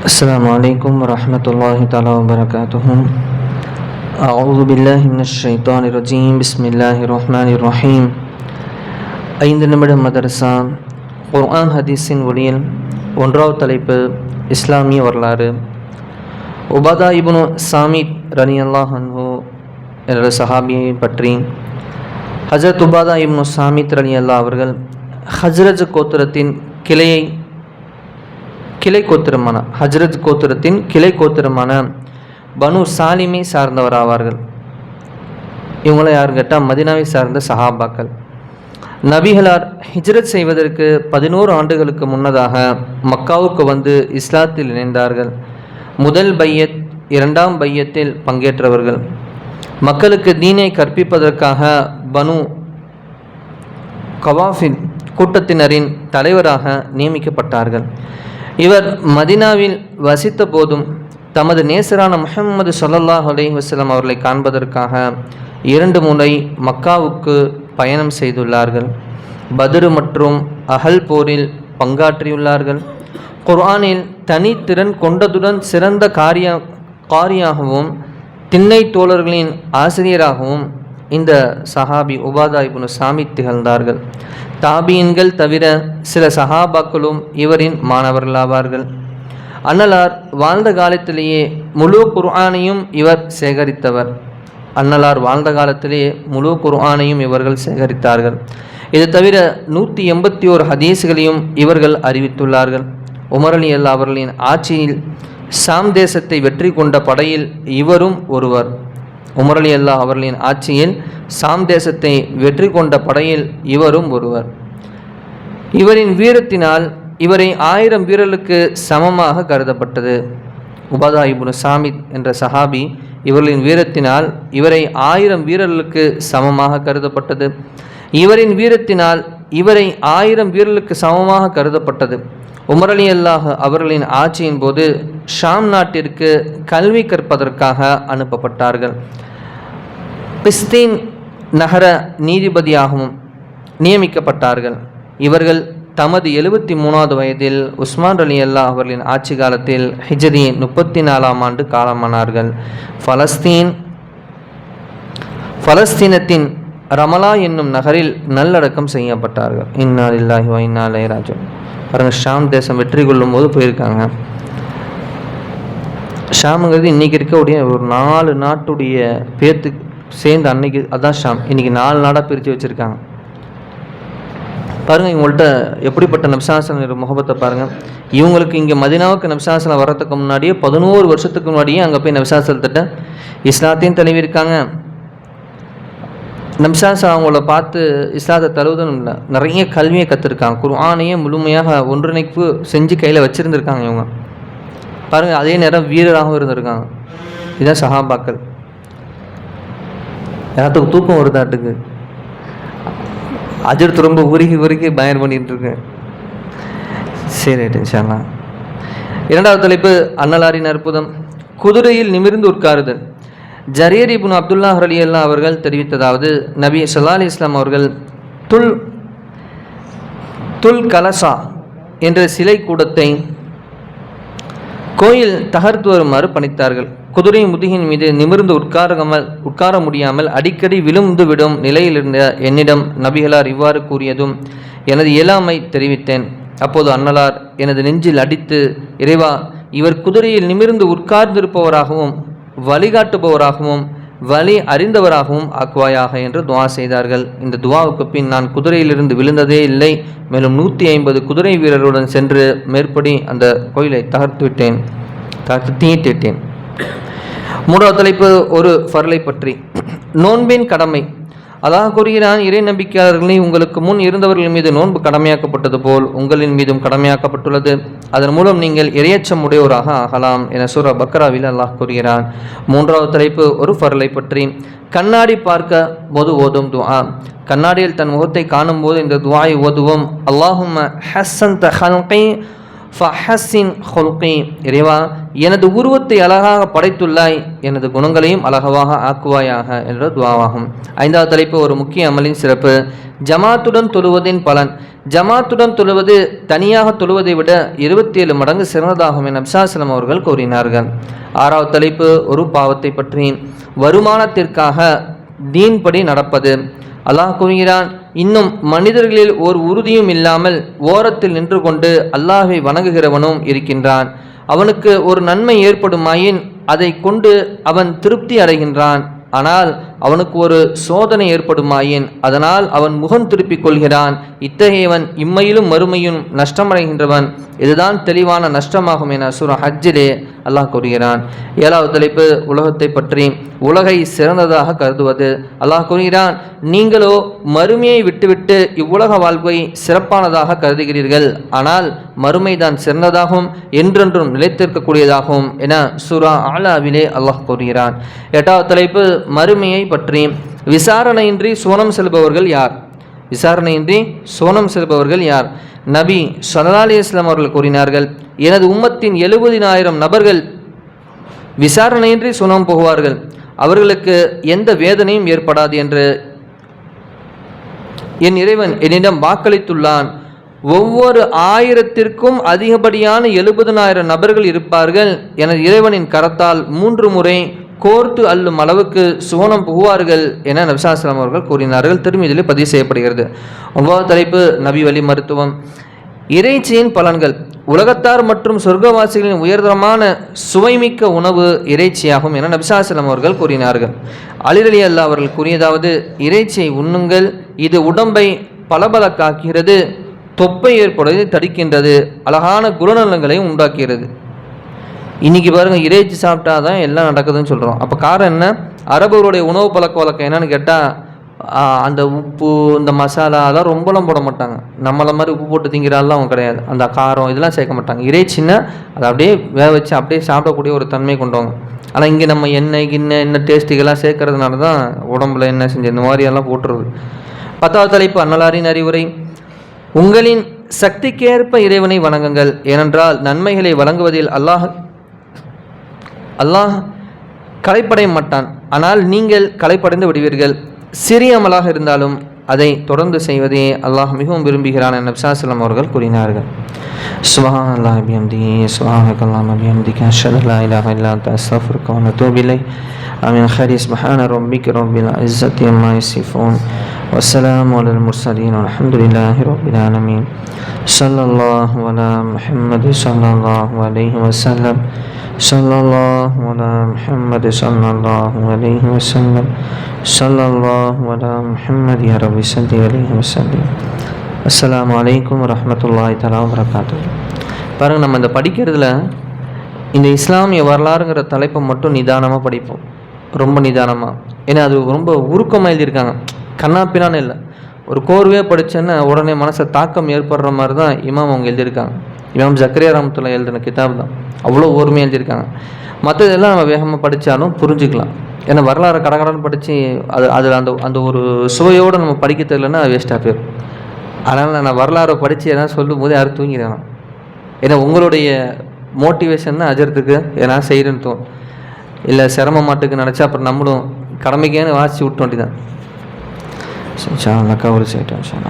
السلام عليكم ورحمة الله تعالى وبركاته أعوذ بالله من الشيطان الرجيم بسم الله الرحمن الرحيم ஐந்து நிமிட மதரசா குர்ஆன் ஹதீஸின் ஒளியில் ஒன்றாவது தலைப்பு இஸ்லாமிய வரலாறு உபாதா இப்னு சாமித் ரனி அல்லாஹ் அன்ஹு என்ற சஹாபியை பற்றி ஹஜரத் உபாதா இப்னு சாமித் ரலி அல்லா அவர்கள் ஹஜ்ரஜ் கோத்திரத்தின் கிளையை கிளை கோத்திரமான ஹஜ்ரத் கோத்திரத்தின் கிளை கோத்திரமான பனு சாலிமை சார்ந்தவர் ஆவார்கள் யார் யாருன்னு கேட்டால் மதினாவை சார்ந்த சஹாபாக்கள். நபிகளார் ஹிஜ்ரத் செய்வதற்கு பதினோரு ஆண்டுகளுக்கு முன்னதாக மக்காவுக்கு வந்து இஸ்லாத்தில் இணைந்தார்கள். முதல் பையத் இரண்டாம் பையத்தில் பங்கேற்றவர்கள். மக்களுக்கு தீனை கற்பிப்பதற்காக பனு கவாஃபின் கூட்டத்தினரின் தலைவராக நியமிக்கப்பட்டார்கள். இவர் மதினாவில் வசித்த போதும் தமது நேசரான முஹம்மது சொல்லல்லாஹ் அலைஹி வசலம் அவர்களை காண்பதற்காக இரண்டு முறை மக்காவுக்கு பயணம் செய்துள்ளார்கள். பதுரு மற்றும் அகல் போரில் பங்காற்றியுள்ளார்கள். குர்ஆனில் தனித்திறன் கொண்டதுடன் சிறந்த காரிய காரியாகவும் திண்ணை தோழர்களின் ஆசிரியராகவும் இந்த சஹாபி உபாதா இப்னு சாமித் திகழ்ந்தார்கள். தாபியன்கள் தவிர சில சஹாபாக்களும் இவரின் மாணவர்களாவார்கள். அன்னலார் வாழ்ந்த காலத்திலேயே முழு குர்ஆனையும் இவர் சேகரித்தவர். அன்னலார் வாழ்ந்த காலத்திலேயே முழு குர்ஆனையும் இவர்கள் சேகரித்தார்கள். இது தவிர நூற்றி எண்பத்தி ஓரு ஹதீஸ்களையும் இவர்கள் அறிவித்துள்ளார்கள். உமர் அலி அல்லா அவர்களின் ஆட்சியில் சாம் தேசத்தை வெற்றி கொண்ட படையில் இவரும் ஒருவர். உமரலி அல்லா அவர்களின் ஆட்சியில் சாம் தேசத்தை வெற்றி கொண்ட படையில் இவரும் ஒருவர். இவரின் வீரத்தினால் இவரை ஆயிரம் வீரர்களுக்கு சமமாக கருதப்பட்டது. உபதா இப்னு சாமித் என்ற சஹாபி இவர்களின் வீரத்தினால் இவரை ஆயிரம் வீரர்களுக்கு சமமாக கருதப்பட்டது. இவரின் வீரத்தினால் இவரை ஆயிரம் வீரர்களுக்கு சமமாக கருதப்பட்டது. உமர் அலி அல்லாஹ் அவர்களின் ஆட்சியின் போது ஷாம் நாட்டிற்கு கல்வி கற்பதற்காக அனுப்பப்பட்டார்கள். பிஸ்தீன் நகர நீதிபதியாகவும் நியமிக்கப்பட்டார்கள். இவர்கள் தமது எழுபத்தி மூணாவது வயதில் உஸ்மான் அலி அல்லா அவர்களின் ஆட்சி காலத்தில் ஹிஜரி முப்பத்தி நாலாம் ஆண்டு காலமானார்கள். ஃபலஸ்தீன் ஃபலஸ்தீனத்தின் ரமலா என்னும் நகரில் நல்லடக்கம் செய்யப்பட்டார்கள். இன்னா இல்லாஹி வைனா ராஜு பாருங்கள் ஷாம் தேசம் வெற்றி கொள்ளும் போது போயிருக்காங்க. ஷாமுங்கிறது இன்றைக்கி இருக்கக்கூடிய ஒரு நாலு நாட்டுடைய பேர்த்து சேர்ந்து அன்னைக்கு அதான் ஷாம். இன்றைக்கி நாலு நாடாக பிரித்து வச்சுருக்காங்க. பாருங்கள் இவங்கள்ட்ட எப்படிப்பட்ட நப்சாசன முகபத்தை பாருங்கள் இவங்களுக்கு இங்கே மதினாவுக்கு நப்சாசனம் வர்றதுக்கு முன்னாடியே பதினோரு வருஷத்துக்கு முன்னாடியே அங்கே போய் நப்சாசனத்திட்ட இஸ்லாத்தையும் தழுவியிருக்காங்க. நம்சாஸ் அவங்கள பார்த்து இஸ்லாத்தை தழுவுதுன்னு இல்லை. நிறைய கல்வியை கற்றுருக்காங்க குர்ஆனையே முழுமையாக ஒன்றிணைப்பு செஞ்சு கையில் வச்சுருந்துருக்காங்க இவங்க. பாருங்கள் அதே நேரம் வீரராகவும் இருந்திருக்காங்க. இதுதான் சஹாபாக்கள். எல்லாத்துக்கும் தூக்கம் வருதாட்டுக்கு அஜர் ரொம்ப உருகி உருகி பயன் பண்ணிட்டு இருக்கேன் சரி இன்ஷால்லா இரண்டாவது தலைப்பு அன்னலாரின் அற்புதம். குதிரையில் நிமிர்ந்து உட்காருதல். ஜரீர் இபுன் அப்துல்லா அலி அல்லா அவர்கள் தெரிவித்ததாவது நபி சல்லா அலி இஸ்லாம் அவர்கள் துல் துல் கலசா என்ற சிலை கூடத்தை கோயில் தகர்த்து வருமாறு பணித்தார்கள். குதிரை முதுகின் மீது நிமிர்ந்து உட்காராமல் உட்கார முடியாமல் அடிக்கடி விழுந்து விடும் நிலையில் இருந்த என்னிடம் நபிகளார் இவ்வாறு கூறியதும் எனது இயலாமை தெரிவித்தேன். அப்போது அன்னலார் எனது நெஞ்சில் அடித்து இறைவா இவர் குதிரையில் நிமிர்ந்து உட்கார்ந்திருப்பவராகவும் வழிகாட்டுபவராகவும் வழி அறிந்தவராகவும் ஆக்குவாயாக என்று துவா செய்தார்கள். இந்த துவாவுக்கு பின் நான் குதிரையிலிருந்து விழுந்ததே இல்லை. மேலும் நூற்றி ஐம்பது குதிரை வீரருடன் சென்று மேற்படி அந்த கோயிலை தகர்த்து விட்டேன். தகர்த்து தீட்டிட்டேன் மூன்றாவது தலைப்பு ஒரு ஃபர்லை பற்றி. நோன்பின் கடமை. அதாக கூறுகிறான் இறை நம்பிக்கையாளர்களே உங்களுக்கு முன் இருந்தவர்கள் மீது நோன்பு கடமையாக்கப்பட்டது போல் உங்களின் மீதும் கடமையாக்கப்பட்டுள்ளது. அதன் மூலம் நீங்கள் இரையச்சம் உடையோராக ஆகலாம் என சூரா பக்ராவில் அல்லாஹ் கூறுகிறான். மூன்றாவது தலைப்பு ஒரு ஃபர்லை பற்றி. கண்ணாடி பார்க்க போது ஓதும் துவா கண்ணாடியில் தன் முகத்தை காணும் போது இந்த துவாயை ஓதுவோம். அல்லாஹும் ஹசன் ஹல்கை ஃபஹஸின் ஹொல்கி. இறைவா எனது உருவத்தை அழகாக படைத்துள்ளாய். எனது குணங்களையும் அழகவாக ஆக்குவாயாக என்ற துவாவாகும். ஐந்தாவது தலைப்பு ஒரு முக்கிய அமலின் சிறப்பு. ஜமாத்துடன் தொழுவதின் பலன். ஜமாத்துடன் தொழுவது தனியாக தொழுவதை விட இருபத்தி ஏழு மடங்கு சிறந்ததாகும் என அப்சாசலம் அவர்கள் கூறினார்கள். ஆறாவது தலைப்பு ஒரு பாவத்தை பற்றி. வருமானத்திற்காக தீன்படி நடப்பது. அல்லாஹ் கூறுகிறான் இன்னும் மனிதர்களில் ஓர் உறுதியும் இல்லாமல் ஓரத்தில் நின்று கொண்டு அல்லாஹை வணங்குகிறவனும் இருக்கின்றான். அவனுக்கு ஒரு நன்மை ஏற்படுமாயின் அதை கொண்டு அவன் திருப்தி அடைகின்றான். ஆனால் அவனுக்கு ஒரு சோதனை ஏற்படுமாயின் அதனால் அவன் முகம் திருப்பிக் கொள்கிறான். இத்தகையவன் இம்மையிலும் மறுமையும் நஷ்டமடைகின்றவன். இதுதான் தெளிவான நஷ்டமாகும் என சுர ஹஜ்ஜிலே அல்லாஹ் கூறுகிறான். ஏழாவது தலைப்பு உலகத்தை பற்றி. உலகை சிறந்ததாக கருதுவது. அல்லாஹ் கூறுகிறான் நீங்களோ மறுமையை விட்டுவிட்டு இவ்வுலக வாழ்வை சிறப்பானதாக கருதுகிறீர்கள். ஆனால் மறுமைதான் சிறந்ததாகவும் என்றென்றும் நிலைத்திருக்கக்கூடியதாகும் என சுரா ஆலாவிலே அல்லாஹ் கூறுகிறான். எட்டாவது தலைப்பு மறுமையை பற்றி விசாரணையின்றி சுவனம் செல்பவர்கள் யார்? விசாரணையின்றி சுவனம் செல்பவர்கள் யார்? நபி சல்லா அலி இஸ்லாம் அவர்கள் கூறினார்கள் எனது உம்மத்தின் எழுபதினாயிரம் நபர்கள் விசாரணையின்றி சுனம் போகுவார்கள். அவர்களுக்கு எந்த வேதனையும் ஏற்படாது என்று என் இறைவன் என்னிடம் வாக்களித்துள்ளான். ஒவ்வொரு ஆயிரத்திற்கும் அதிகப்படியான எழுபதனாயிரம் நபர்கள் இருப்பார்கள் எனது இறைவனின் கரத்தால் மூன்று முறை கோர்த்து அள்ளும் அளவுக்கு சுவனம் புகுவார்கள் என நபிசாஸ்லாம் அவர்கள் கூறினார்கள். திருமதியில் பதிவு செய்யப்படுகிறது. ஒவ்வொரு தலைப்பு நபி வழி மருத்துவம். இறைச்சியின் பலன்கள். உலகத்தார் மற்றும் சொர்க்கவாசிகளின் உயர்தரமான சுவைமிக்க உணவு இறைச்சியாகும் என நபிசாசலம் அவர்கள் கூறினார்கள். அலிரலி அல்லா அவர்கள் கூறியதாவது இறைச்சியை உண்ணுங்கள். இது உடம்பை பளபளக்காக்கிறது. தொப்பை ஏற்படுவதை தடுக்கின்றது. அழகான குணநலங்களை உண்டாக்குகிறது. இன்றைக்கி பாருங்கள் இறைச்சி சாப்பிட்டா தான் எல்லாம் நடக்குதுன்னு சொல்கிறோம் அப்போ காரணம் என்ன? அரபுகளுடைய உணவு பழக்க வழக்கம் என்னன்னு கேட்டால் அந்த உப்பு இந்த மசாலா அதெல்லாம் ரொம்பலாம் போட மாட்டாங்க. நம்மளை மாதிரி உப்பு போட்டு திங்கிறாலாம் அவங்க கிடையாது. அந்த காரம் இதெல்லாம் சேர்க்க மாட்டாங்க. இறைச்சின்னா அதை அப்படியே வேக வச்சு அப்படியே சாப்பிடக்கூடிய ஒரு தன்மை கொண்டவங்க ஆனால் இங்கே நம்ம எண்ணெய் கிண்ணெய் என்ன டேஸ்ட்டுக்கெல்லாம் சேர்க்கறதுனால தான் உடம்புல என்ன செஞ்சு இந்த மாதிரியெல்லாம் போட்டுருது. பத்தாவது தலைப்பு அன்னலாரின் அறிவுரை. உங்களின் சக்திக்கேற்ப இறைவனை வணங்குங்கள். ஏனென்றால் நன்மைகளை வழங்குவதில் அல்லாஹ் அல்லாஹ் கலைப்படைய மாட்டான் ஆனால் நீங்கள் கலைப்படைந்து விடுவீர்கள். சிறிய அமலாக இருந்தாலும் அதை தொடர்ந்து செய்வதே அல்லாஹ் மிகவும் விரும்புகிறான் என நப்சாசலம் அவர்கள் கூறினார்கள். சுபஹான் அல்லாஹ் அபியம்தி சுபஹானக் அல்லாம் அபியம்திக அஷதுல்லா இலாஹ இல்லா தஸ்தஃபுர்க நத்தூபிலை அமின் ஹரி சுபஹான ரொம்பிக் ரொம்பில் இஸ்ஸத் அம்மா இசிஃபோன் வசலாம் அலல் முர்சலீன் அலமதுல்லாஹி ரொபில் ஆலமீன். சல்லல்லாஹ் வலா முஹம்மது சல்லல்லாஹ் அலைஹி வசல்லம் صلى الله عليه وسلم صلى الله على محمد صلى الله عليه وسلم صلى الله على محمد يا رب صل عليه وسلم அஸ்ஸலாமு அலைக்கும் வரஹ்மத்துல்லாஹி தஆலா வரகாத்து பாருங்கள் நம்ம இந்த படிக்கிறதுல இந்த இஸ்லாமிய வரலாறுங்கிற தலைப்பை மட்டும் நிதானமாக படிப்போம் ரொம்ப நிதானமாக ஏன்னா அது ரொம்ப உருக்கமாக எழுதியிருக்காங்க கண்ணாப்பினான்னு இல்லை ஒரு கோர்வையாக படித்தேன்னா உடனே மனசை தாக்கம் ஏற்படுற மாதிரி தான் இமாம் அவங்க எழுதியிருக்காங்க இமாம் ஜக்கரியா ரமத்துல எழுதின கிதாப் தான். அவ்வளோ ஓர்மையாக எழுதியிருக்காங்க. மற்றதெல்லாம் நம்ம வேகமாக படித்தாலும் புரிஞ்சுக்கலாம். ஏன்னா வரலாறு கடகடன்னு படித்து அது அதில் அந்த அந்த ஒரு சுவையோடு நம்ம படிக்க தெரியலன்னா அது வேஸ்ட்டாக போயிடும் அதனால் நான் வரலாறை படித்து எதனா சொல்லும் போது யாரும் தூங்கிடுவேன் ஏன்னா உங்களுடைய மோட்டிவேஷன் தான் அஜரத்துக்கு எதனா செய்கிறேன்னு தோணும். இல்லை சிரம மாட்டுக்கு நினச்சா அப்புறம் நம்மளும் கடமைக்கேன்னு வாசித்து விட்டு வேண்டியதான் சரி ஒரு சைட்டம் சார்